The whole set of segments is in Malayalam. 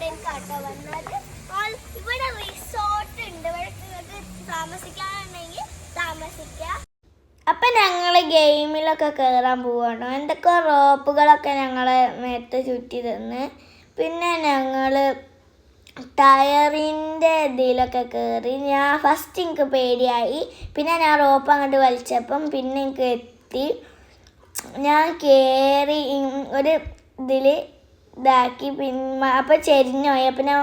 കേട്ടോ വന്നത്. ഓൾ- ഇവിടെ റിസോർട്ട് ഉണ്ട്. ഇവിടെ താമസിക്കാനുണ്ടെങ്കിൽ താമസിക്കാം. അപ്പം ഞങ്ങൾ ഗെയിമിലൊക്കെ കയറാൻ പോവാണ്. എന്തൊക്കെ റോപ്പുകളൊക്കെ ഞങ്ങളെ മേത്ത് ചുറ്റി തന്ന്. പിന്നെ ഞങ്ങൾ ടയറിന്റെ ഇതിലൊക്കെ കയറി ഞാൻ ഫസ്റ്റ് എനിക്ക് പേടിയായി. പിന്നെ ഞാൻ റോപ്പ് അങ്ങോട്ട് വലിച്ചപ്പം പിന്നെ എനിക്ക് എത്തി. ഞാൻ കയറി ഒരു ഇതിൽ ഇതാക്കി. പിന്നെ അപ്പം ചെരിഞ്ഞുപോയി അപ്പം ഞാൻ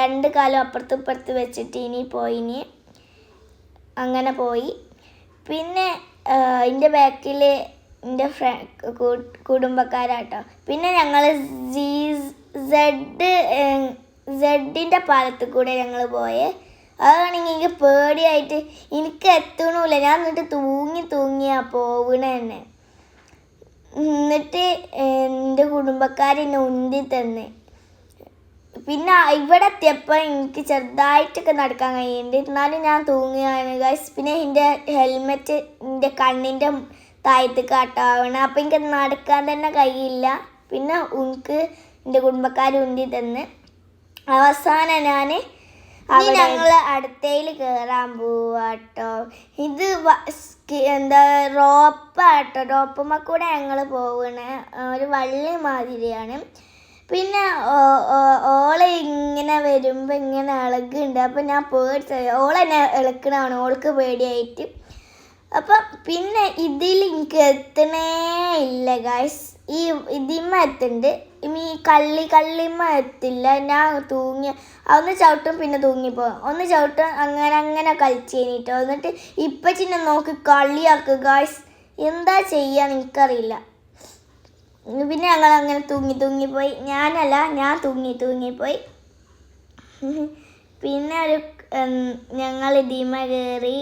രണ്ട് കാലം അപ്പുറത്ത് ഇപ്പുറത്ത് വെച്ചിട്ട് ഇനി പോയിനി അങ്ങനെ പോയി. പിന്നെ എന്റെ ബാക്കിൽ എന്റെ ഫ്ര കുടുംബക്കാരാട്ടോ. പിന്നെ ഞങ്ങൾ ജി സെഡ് സെഡിന്റെ പാലത്തിൽ കൂടെ ഞങ്ങൾ പോയേ. അതാണെങ്കിൽ എനിക്ക് പേടിയായിട്ട് എനിക്ക് എത്തണമില്ല ഞാൻ എന്നിട്ട് തൂങ്ങി തൂങ്ങിയാ പോവണ തന്നെ എന്നിട്ട് എന്റെ കുടുംബക്കാരെന്നെ ഉന്തി തന്നെ. പിന്നെ ഇവിടെ എത്തിയപ്പോൾ എനിക്ക് ചെറുതായിട്ടൊക്കെ നടക്കാൻ കഴിയുന്നുണ്ട് എന്നാലും ഞാൻ തൂങ്ങുകയാണ്. ഗൈസ് പിന്നെ എന്റെ ഹെൽമെറ്റ് എന്റെ കണ്ണിന്റെ താഴത്ത് കാട്ടാവണം. അപ്പം എനിക്ക് നടക്കാൻ തന്നെ കഴിയില്ല. പിന്നെ എനിക്ക് എന്റെ കുടുംബക്കാർ ഉന്തി തന്ന്. അവസാനം ഞാൻ ഞങ്ങൾ അടുത്തേൽ കേറാൻ പോവാട്ടോ. ഇത് എന്താ റോപ്പാട്ടോ. റോപ്പുമ്മ കൂടെ ഞങ്ങൾ പോവണ. ഒരു വള്ളി മാതിരിയാണ്. പിന്നെ ഓളെ ഇങ്ങനെ വരുമ്പോൾ ഇങ്ങനെ ഇളകുണ്ട് അപ്പം ഞാൻ പേടിച്ച ഓളെന്നെ ഇളക്കണാണ് ഓൾക്ക് പേടിയായിട്ട്. അപ്പം പിന്നെ ഇതിൽ എനിക്ക് എത്തണേ ഇല്ല ഗായ്സ് ഈ ഇതിമ്മ എത്തുന്നുണ്ട് ഈ കള്ളി കള്ളിമ്മ എത്തില്ല ഞാൻ തൂങ്ങി. ഒന്ന് ചവിട്ടും പിന്നെ തൂങ്ങിപ്പോകും. ഒന്ന് ചവിട്ടും അങ്ങനെ അങ്ങനെ കളിച്ച് കഴിഞ്ഞിട്ടോ എന്നിട്ട് ഇപ്പച്ചിനെ നോക്കി കളിയാക്കുക ഗായ്സ് എന്താ ചെയ്യാന്ന് എനിക്കറിയില്ല. പിന്നെ ഞങ്ങൾ അങ്ങനെ തൂങ്ങി തൂങ്ങിപ്പോയി. ഞാനല്ല ഞാൻ തൂങ്ങി തൂങ്ങിപ്പോയി. പിന്നെ ഒരു ഞങ്ങൾ ഇതിമ കയറി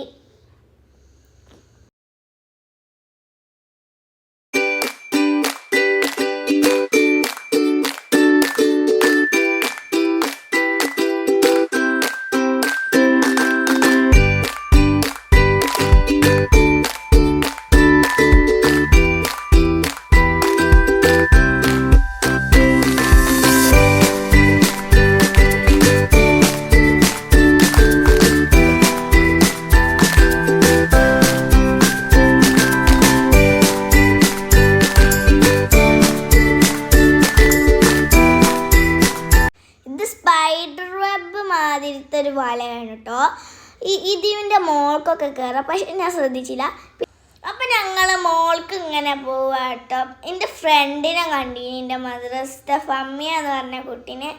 മാതിരത്തെ ഒരു വലയാണ് കേട്ടോ. ഈ ഇതിന്റെ മോൾക്കൊക്കെ കയറാം പക്ഷെ ഞാൻ ശ്രദ്ധിച്ചില്ല. അപ്പം ഞങ്ങൾ മോൾക്ക് ഇങ്ങനെ പോവാ കേട്ടോ. എന്റെ ഫ്രണ്ടിനെ കണ്ടീനി. എന്റെ മദ്രസത്തെ ഫമ്മിയ എന്ന് പറഞ്ഞ കുട്ടീനെ.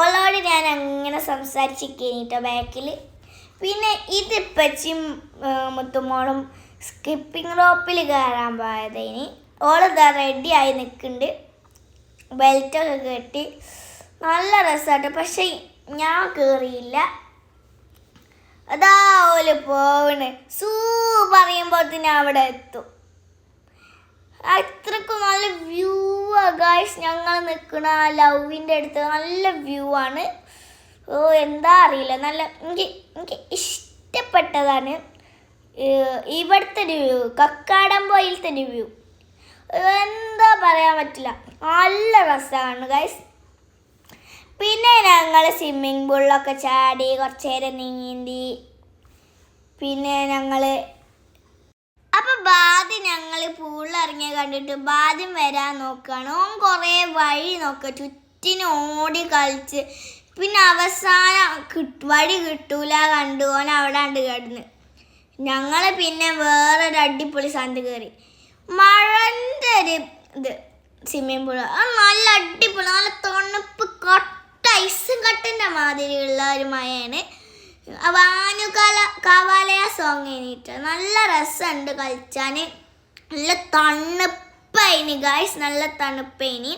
ഓളോട് ഞാൻ അങ്ങനെ സംസാരിച്ചിരിക്കേനി കേട്ടോ ബാക്കിൽ പിന്നെ ഇതിപ്പച്ചും മുത്തുമോളും സ്കിപ്പിംഗ് റോപ്പിൽ കയറാൻ പോയതേനി. ഓളിതാ റെഡി ആയി നിൽക്കുന്നുണ്ട് ബെൽറ്റൊക്കെ കെട്ടി. നല്ല രസമായിട്ട് പക്ഷെ ഞാൻ കയറിയില്ല അതാ ഓൽ പോവണ്. സൂ പറയുമ്പോൾ തന്നെ അവിടെ എത്തും. അത്രക്കും നല്ല വ്യൂ ആ ഗായ്സ് ഞങ്ങൾ നിൽക്കണ ആ ലവിന്റെ അടുത്ത് നല്ല വ്യൂ ആണ്. ഓ എന്താ അറിയില്ല. നല്ല എനിക്ക് എനിക്ക് ഇഷ്ടപ്പെട്ടതാണ് ഇവിടുത്തെ ഒരു വ്യൂ കക്കാടംപോയിലത്തെ ഒരു വ്യൂ എന്താ പറയാൻ പറ്റില്ല. നല്ല രസമാണ് ഗൈസ് പിന്നെ ഞങ്ങൾ സ്വിമ്മിംഗ് പൂളിലൊക്കെ ചാടി കുറച്ച് നേരം നീന്തി. പിന്നെ ഞങ്ങൾ അപ്പൊ ബാദി ഞങ്ങൾ പൂളിലിറങ്ങിയ കണ്ടിട്ട് ബാദ്യം വരാൻ നോക്കുകയാണ് ഓൻ കുറേ വഴി നോക്കുക ചുറ്റിന് ഓടി കളിച്ച്. പിന്നെ അവസാനം കിട്ട് വഴി കിട്ടൂല കണ്ടു. ഓൻ അവിടെ ഉണ്ട് കിടന്ന്. ഞങ്ങൾ പിന്നെ വേറൊരു അടിപൊളി സ്ഥലത്ത് കയറി മഴന്റെ ഒരു ഇത് സ്വിമ്മിംഗ് പൂൾ നല്ല അടിപൊളി നല്ല തണുപ്പ് കട്ട ഐസും കട്ടന്റെ മാതിരിയുള്ള ഒരു മഴയാണ്. വാനുകാല കാവാലയ സോങ് കഴിഞ്ഞിട്ട് നല്ല രസമുണ്ട് കളിച്ചാൻ നല്ല തണുപ്പയിനി ഗായ്സ് നല്ല തണുപ്പയിനി.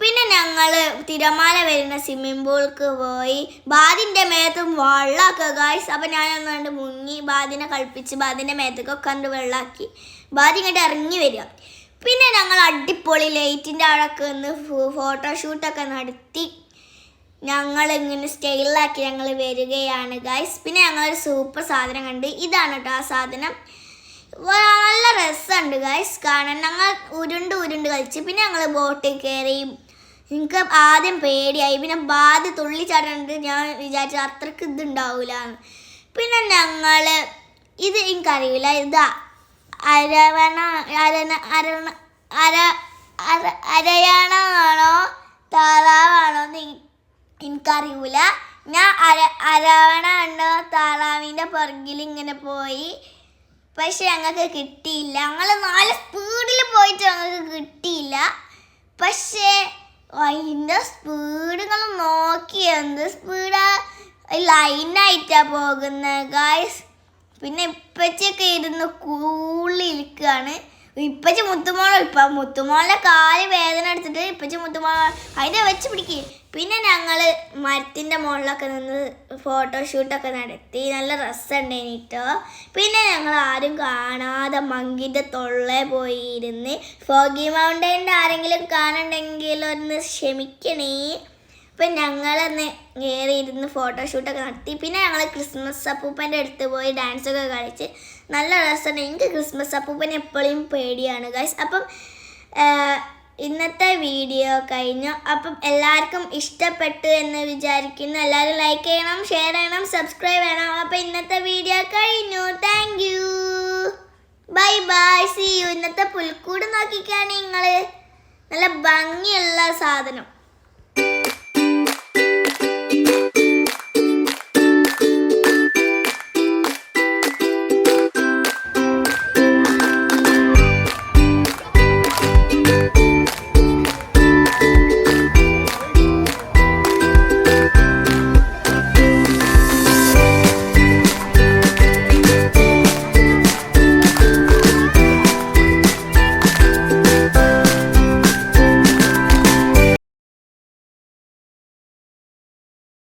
പിന്നെ ഞങ്ങൾ തിരമാല വരുന്ന സ്വിമ്മിംഗ് പൂൾക്ക് പോയി. ബാദിന്റെ മേത്തും വെള്ളമൊക്കെ ഗായ്സ് അപ്പം ഞാനൊന്ന് കണ്ട് മുങ്ങി. ബാദിനെ കളിപ്പിച്ച് ബാദിന്റെ മേത്തൊക്കെ കണ്ട് വെള്ളമാക്കി ബാദി ഇങ്ങോട്ട് ഇറങ്ങി വരിക. പിന്നെ ഞങ്ങൾ അടിപൊളി ലൈറ്റിന്റെ അവിടെയൊക്കെ നിന്ന് ഫോട്ടോഷൂട്ടൊക്കെ നടത്തി. ഞങ്ങൾ ഇങ്ങനെ സ്റ്റൈലിലാക്കി ഞങ്ങൾ വരികയാണ് ഗൈസ് പിന്നെ ഞങ്ങളൊരു സൂപ്പർ സാധനം കണ്ട്. ഇതാണ് കേട്ടോ ആ സാധനം. നല്ല രസമുണ്ട് ഗൈസ് കാണാൻ ഞങ്ങൾ ഉരുണ്ട് ഉരുണ്ട് കളിച്ച്. പിന്നെ ഞങ്ങൾ ബോട്ടിൽ കയറി എനിക്ക് ആദ്യം പേടിയായി. പിന്നെ ബാധ തുള്ളി ചാടുന്നുണ്ട് ഞാൻ വിചാരിച്ചു അത്രയ്ക്ക് ഇതുണ്ടാവില്ല പിന്നെ ഞങ്ങൾ ഇത് എനിക്കറിയില്ല. ഇത്. അരവണ അരണ അരണ അര അര അരയണാണോ താറാവാണോ? എനിക്കറിയൂല. ഞാൻ അര അരവണ ഉണ്ടോ താറാവിന്റെ പുറകിൽ ഇങ്ങനെ പോയി. പക്ഷെ ഞങ്ങൾക്ക് കിട്ടിയില്ല. ഞങ്ങൾ നാല് സ്പീഡിൽ പോയിട്ട് ഞങ്ങൾക്ക് കിട്ടിയില്ല. പക്ഷേ അതിന്റെ സ്പീഡ് നിങ്ങൾ നോക്കി എന്ത് സ്പീഡാ ലൈനായിട്ടാ പോകുന്നത് ഗായ്സ് പിന്നെ ഇപ്പച്ചൊക്കെ ഇരുന്ന് കൂളിരിക്കുകയാണ് ഇപ്പച്ചി മുത്തുമോള ഇപ്പൊ മുത്തുമോളുടെ കാൽ വേദന എടുത്തിട്ട് ഇപ്പച്ച മുത്തുമോള അതിനെ വെച്ച് പിടിക്ക്. പിന്നെ ഞങ്ങൾ മരത്തിന്റെ മുകളിലൊക്കെ നിന്ന് ഫോട്ടോഷൂട്ടൊക്കെ നടത്തി. നല്ല രസമുണ്ടായിന് കേട്ടോ പിന്നെ ഞങ്ങൾ ആരും കാണാതെ മങ്കിന്റെ തൊള്ള പോയി ഇരുന്ന് ഫോഗി മൗണ്ടൈന്റെ ആരെങ്കിലും കാണണ്ടെങ്കിൽ ഒന്ന് ക്ഷമിക്കണേ. അപ്പം ഞങ്ങളന്ന് കയറി ഇരുന്ന് ഫോട്ടോഷൂട്ടൊക്കെ നടത്തി. പിന്നെ ഞങ്ങൾ ക്രിസ്മസ് അപ്പൂപ്പന്റെ അടുത്ത് പോയി ഡാൻസൊക്കെ കളിച്ച് നല്ല രസമാണ് എനിക്ക് ക്രിസ്മസ് അപ്പൂപ്പന് എപ്പോഴും പേടിയാണ് ഗൈസ് അപ്പം ഇന്നത്തെ വീഡിയോ കഴിഞ്ഞു. അപ്പം എല്ലാവർക്കും ഇഷ്ടപ്പെട്ടു എന്ന് വിചാരിക്കുന്നു. എല്ലാവരും ലൈക്ക് ചെയ്യണം ഷെയർ ചെയ്യണം സബ്സ്ക്രൈബ് ചെയ്യണം. അപ്പം ഇന്നത്തെ വീഡിയോ കഴിഞ്ഞു. Thank you bye bye see you ഇന്നത്തെ പുൽക്കൂട് നോക്കിക്കാണ് നിങ്ങൾ നല്ല ഭംഗിയുള്ള സാധനം.